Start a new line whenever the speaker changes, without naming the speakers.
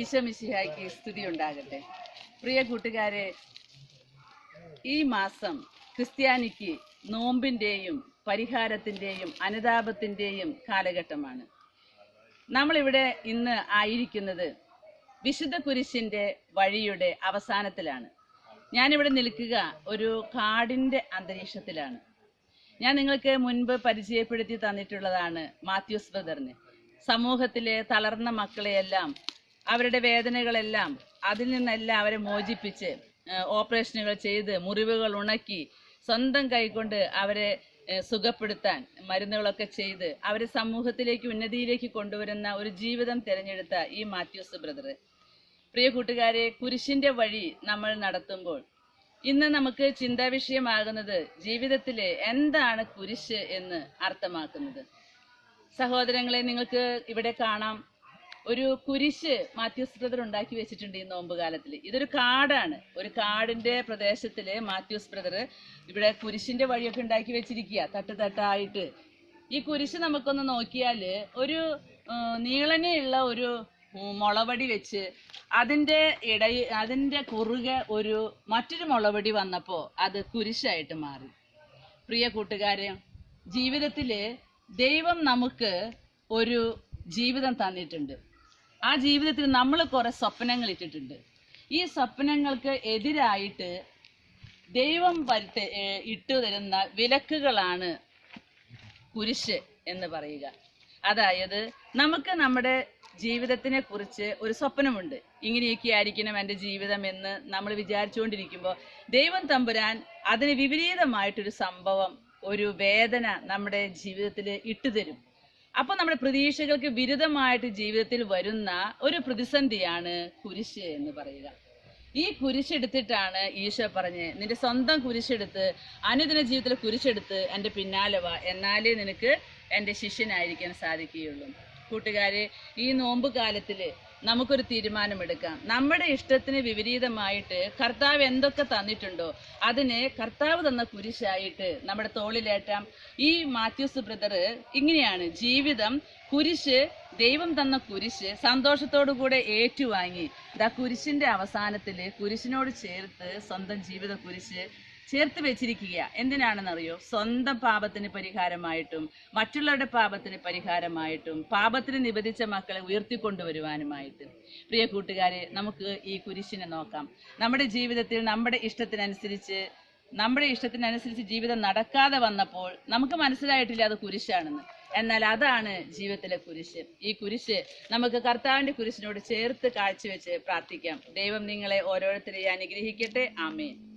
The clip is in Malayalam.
ഈശോ മിശിഹായ്ക്ക് സ്തുതി ഉണ്ടാകട്ടെ. പ്രിയ കൂട്ടുകാരെ ഈ മാസം ക്രിസ്ത്യാനിക്ക് നോമ്പിന്റെയും പരിഹാരത്തിന്റെയും അനുതാപത്തിന്റെയും കാലഘട്ടമാണ്. നമ്മളിവിടെ ഇന്ന് ആയിരിക്കുന്നത് വിശുദ്ധ കുരിശിന്റെ വഴിയുടെ അവസാനത്തിലാണ്. ഞാനിവിടെ നിൽക്കുക ഒരു കാടിന്റെ അന്തരീക്ഷത്തിലാണ്. ഞാൻ നിങ്ങൾക്ക് മുൻപ് പരിചയപ്പെടുത്തി തന്നിട്ടുള്ളതാണ് മാത്യൂസ് ബ്രദറിന്. സമൂഹത്തിലെ തളർന്ന മക്കളെയെല്ലാം അവരുടെ വേദനകളെല്ലാം അതിൽ നിന്നെല്ലാം അവരെ മോചിപ്പിച്ച് ഓപ്പറേഷനുകൾ ചെയ്ത് മുറിവുകൾ ഉണക്കി സ്വന്തം കൈകൊണ്ട് അവരെ സുഖപ്പെടുത്താൻ മരുന്നുകളൊക്കെ ചെയ്ത് അവരെ സമൂഹത്തിലേക്ക് ഉന്നതിയിലേക്ക് കൊണ്ടുവരുന്ന ഒരു ജീവിതം തിരഞ്ഞെടുത്ത ഈ മാത്യൂസ് ബ്രദർ. പ്രിയ കൂട്ടുകാരെ കുരിശിന്റെ വഴി നമ്മൾ നടത്തുമ്പോൾ ഇന്ന് നമുക്ക് ചിന്താ വിഷയമാകുന്നത് ജീവിതത്തിലെ എന്താണ് കുരിശ് എന്ന് അർത്ഥമാക്കുന്നത്. സഹോദരങ്ങളെ നിങ്ങൾക്ക് ഇവിടെ കാണാം. ഒരു കുരിശ് മാത്യൂസ് ബ്രദർ ഉണ്ടാക്കി വെച്ചിട്ടുണ്ട് ഈ നോമ്പ് കാലത്തിൽ ഇതൊരു കാടാണ്. ഒരു കാടിന്റെ പ്രദേശത്തിൽ മാത്യൂസ് ബ്രദർ ഇവിടെ കുരിശിന്റെ വഴിയൊക്കെ ഉണ്ടാക്കി വെച്ചിരിക്കുക തട്ട് തട്ടായിട്ട്. ഈ കുരിശ് നമുക്കൊന്ന് നോക്കിയാൽ ഒരു നീളനെയുള്ള ഒരു മുളവടി വെച്ച് അതിന്റെ ഇടയിൽ അതിന്റെ കുറുകെ ഒരു മറ്റൊരു മുളവടി വന്നപ്പോ അത് കുരിശായിട്ട് മാറി. പ്രിയ കൂട്ടുകാരെ ജീവിതത്തിൽ ദൈവം നമുക്ക് ഒരു ജീവിതം തന്നിട്ടുണ്ട്. ആ ജീവിതത്തിൽ നമ്മൾ കുറെ സ്വപ്നങ്ങൾ ഇട്ടിട്ടുണ്ട്. ഈ സ്വപ്നങ്ങൾക്ക് എതിരായിട്ട് ദൈവം വരുത്ത ഇട്ടു തരുന്ന വിലക്കുകളാണ് കുരിശ് എന്ന് പറയുക. അതായത് നമുക്ക് നമ്മുടെ ജീവിതത്തിനെ കുറിച്ച് ഒരു സ്വപ്നമുണ്ട്. ഇങ്ങനെയൊക്കെ ആയിരിക്കണം എന്റെ ജീവിതം എന്ന് നമ്മൾ വിചാരിച്ചുകൊണ്ടിരിക്കുമ്പോൾ ദൈവം തമ്പുരാൻ അതിന് വിപരീതമായിട്ടൊരു സംഭവം ഒരു വേദന നമ്മുടെ ജീവിതത്തിൽ ഇട്ടുതരും. അപ്പോൾ നമ്മുടെ പ്രതീക്ഷകൾക്ക് വിരുദ്ധമായിട്ട് ജീവിതത്തിൽ വരുന്ന ഒരു പ്രതിസന്ധിയാണ് കുരിശ് എന്ന് പറയുക. ഈ കുരിശെടുത്തിട്ടാണ് ഈശോ പറഞ്ഞ് നിന്റെ സ്വന്തം കുരിശെടുത്ത് അനുദിന ജീവിതത്തിൽ കുരിശെടുത്ത് എന്റെ പിന്നാലെ വാ എന്നാലേ നിനക്ക് എന്റെ ശിഷ്യനായിരിക്കാൻ സാധിക്കുകയുള്ളൂ. കൂട്ടുകാരെ ഈ നോമ്പ് കാലത്തിൽ നമുക്കൊരു തീരുമാനമെടുക്കാം. നമ്മുടെ ഇഷ്ടത്തിന് വിപരീതമായിട്ട് കർത്താവ് എന്തൊക്കെ തന്നിട്ടുണ്ടോ അതിനെ കർത്താവ് തന്ന കുരിശായിട്ട് നമ്മുടെ തോളിലേറ്റാം. ഈ മാത്യൂസ് ബ്രദർ ഇങ്ങനെയാണ് ജീവിതം കുരിശ് ദൈവം തന്ന കുരിശ് സന്തോഷത്തോടു കൂടെ ഏറ്റുവാങ്ങി. ദാ കുരിശിന്റെ അവസാനത്തിൽ കുരിശിനോട് ചേർത്ത് സ്വന്തം ജീവിത കുരിശ് ചേർത്ത് വെച്ചിരിക്കുക എന്തിനാണെന്നറിയോ? സ്വന്തം പാപത്തിന് പരിഹാരമായിട്ടും മറ്റുള്ളവരുടെ പാപത്തിന് പരിഹാരമായിട്ടും പാപത്തിന് നിബന്ധിച്ച മക്കളെ ഉയർത്തിക്കൊണ്ടുവരുവാനുമായിട്ട്. പ്രിയ കൂട്ടുകാരെ നമുക്ക് ഈ കുരിശിനെ നോക്കാം. നമ്മുടെ ജീവിതത്തിൽ നമ്മുടെ ഇഷ്ടത്തിനനുസരിച്ച് നമ്മുടെ ഇഷ്ടത്തിനനുസരിച്ച് ജീവിതം നടക്കാതെ വന്നപ്പോൾ നമുക്ക് മനസ്സിലായിട്ടില്ല അത് കുരിശാണെന്ന്. എന്നാൽ അതാണ് ജീവിതത്തിലെ കുരിശ്. ഈ കുരിശ് നമുക്ക് കർത്താവിന്റെ കുരിശിനോട് ചേർത്ത് കാഴ്ചവെച്ച് പ്രാർത്ഥിക്കാം. ദൈവം നിങ്ങളെ ഓരോരുത്തരെയും അനുഗ്രഹിക്കട്ടെ. ആമേൻ.